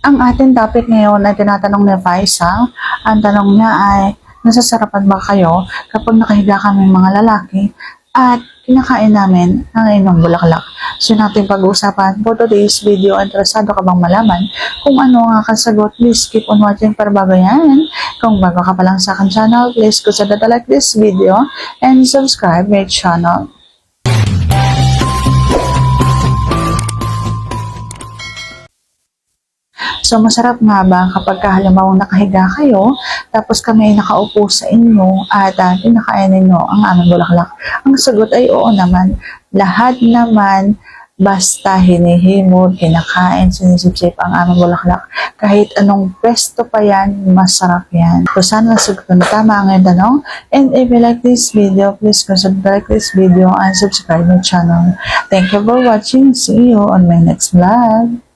Ang ating topic ngayon ay tinatanong ni Faisa. Ang tanong niya ay, nasasarapan ba kayo kapag nakahiga kami mga lalaki at kinakain namin ang inyong bulaklak? So natin pag-uusapan for today's video. Interesado ka bang malaman kung ano ang aking sagot? Please keep on watching para bago yan. Kung bago ka pa lang sa akin channel, please consider to like this video and subscribe my channel. So, masarap nga ba kapag ka, nakahiga kayo, tapos kami nakaupo sa inyo at uh, pinakain ninyo ang aming bulaklak? Ang sagot ay oo naman. Lahat naman basta hinihimod, kinakain, sinisipsip ang aming bulaklak. Kahit anong pwesto pa yan, masarap yan. So, sana nasagot ko na tama ang tanong. And if you like this video, please consider like this video and subscribe my channel. Thank you for watching. See you on my next vlog.